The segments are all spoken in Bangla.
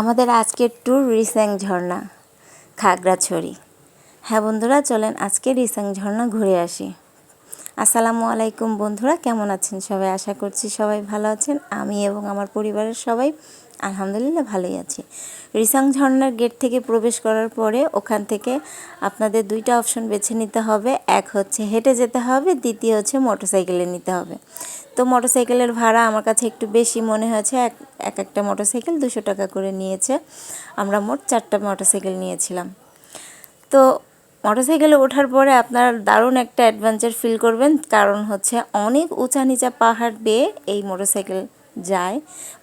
আমাদের আজকের ট্যুর রিস্যাং ঝর্ণা, খাগড়াছড়ি। হ্যাঁ বন্ধুরা, চলেন আজকে রিস্যাং ঝর্ণা ঘুরে আসি। আসসালামু আলাইকুম বন্ধুরা, কেমন আছেন সবাই? আশা করছি সবাই ভালো আছেন। আমি এবং আমার পরিবারের সবাই আলহামদুলিল্লাহ ভালোই আছি। রিসাং ঝর্ণার গেট থেকে প্রবেশ করার পরে ওখান থেকে আপনাদের দুইটা অপশন বেছে নিতে হবে। এক হচ্ছে হেঁটে যেতে হবে, দ্বিতীয় হচ্ছে মোটরসাইকেলে নিতে হবে। তো মোটরসাইকেলের ভাড়া আমার কাছে একটু বেশি মনে হয়েছে। এক এক একটা মোটরসাইকেল দুশো টাকা করে নিয়েছে। আমরা মোট চারটা মোটরসাইকেল নিয়েছিলাম। তো মোটরসাইকেলে ওঠার পরে আপনারা দারুণ একটা অ্যাডভেঞ্চার ফিল করবেন। কারণ হচ্ছে অনেক উঁচা নিচা পাহাড় বেয়ে এই মোটরসাইকেল যায়।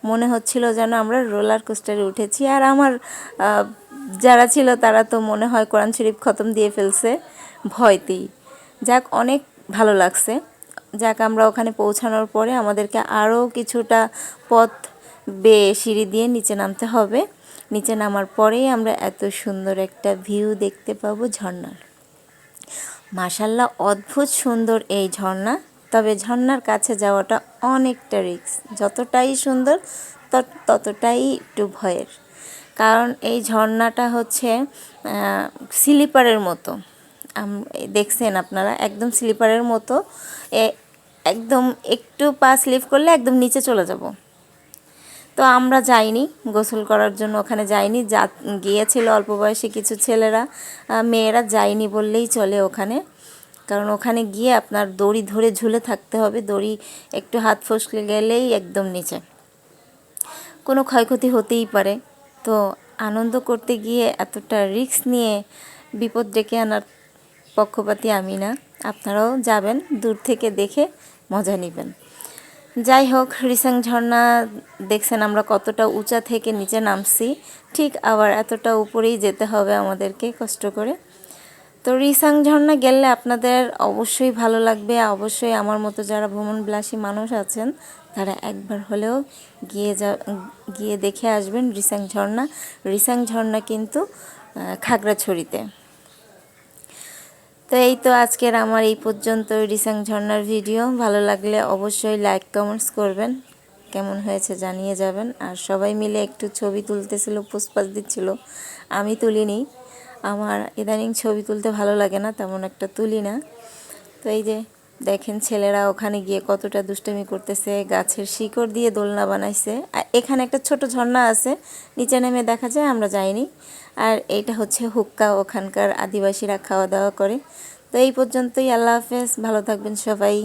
মনে হচ্ছিল যেন আমরা রোলার কোস্টারে উঠেছি। আর আমার যারা ছিল তারা তো মনে হয় কোরআন শরীফ খতম দিয়ে ফেলছে ভয়তেই। যাক, অনেক ভালো লাগছে। যাক, আমরা ওখানে পৌঁছানোর পরে আমাদেরকে আরও কিছুটা পথ বেয়ে সিঁড়ি দিয়ে নিচে নামতে হবে। নিচে নামার পরেই আমরা এত সুন্দর একটা ভিউ দেখতে পাবো ঝর্ণার। মাসাল্লাহ অদ্ভুত সুন্দর এই ঝর্ণা। তবে ঝর্ণার কাছে যাওয়াটা অনেকটা রিস্ক। যতটাই সুন্দর, তত- ততটাই একটু ভয়ের। কারণ এই ঝর্ণাটা হচ্ছে স্লিপারের মতো। দেখছেন আপনারা, একদম স্লিপারের মতো। একদম একটু পা স্লিপ করলে একদম নিচে চলে যাব। তো আমরা যাইনি, গোসল করার জন্য ওখানে যাইনি। যা, গিয়েছিল অল্প বয়সী কিছু ছেলেরা মেয়েরা যায়নি বললেই চলে ওখানে। কারণ ওখানে গিয়ে আপনার দড়ি ধরে ঝুলে থাকতে হবে, দড়ি একটু হাত ফসকে গেলেই একদম নিচে। কোনো ক্ষয়ক্ষতি হতেই পারে। তো আনন্দ করতে গিয়ে এতটা রিস্ক নিয়ে বিপদ ডেকে আনার পক্ষপাতি আমি না। আপনারাও যাবেন, দূর থেকে দেখে মজা নেবেন। যাই হোক, রিসাং ঝর্ণা দেখছেন আমরা কতটা উঁচা থেকে নিচে নামছি। ঠিক আবার এতটা উপরেই যেতে হবে আমাদেরকে কষ্ট করে। তো রিসাং ঝর্ণা গেলে আপনাদের অবশ্যই ভালো লাগবে। অবশ্যই আমার মতো যারা ভ্রমণবিলাসী মানুষ আছেন, তারা একবার হলেও গিয়ে যা, গিয়ে দেখে আসবেন রিসাং ঝর্ণা। রিসাং ঝর্ণা কিন্তু খাগড়াছড়িতে। তো এই তো আজকের আমার এই পর্যন্ত রিসাং ঝর্ণার ভিডিও। ভালো লাগলে অবশ্যই লাইক, কমেন্টস করবেন। কেমন হয়েছে জানিয়ে যাবেন। আর সবাই মিলে একটু ছবি তুলতেছিল পুষ্পাস দিচ্ছিল। আমি তুলিনি। আমার ইদানিং ছবি তুলতে ভালো লাগে না, তেমন একটা তুলি না। তো এই যে দেখেন ছেলেরা ওখানে গিয়ে কতটা দুষ্টামি করতেছে, গাছের শিকড় দিয়ে দোলনা বানাইছে। আর এখানে একটা ছোট ঝর্ণা আছে, নিচে নেমে দেখা যায় আমরা যাইনি। আর এইটা হচ্ছে হুক্কা, ওখানকার আদিবাসীরা খাওয়া দাওয়া করে। তো এই পর্যন্তই, আল্লাহ হাফেজ, ভালো থাকবেন সবাই।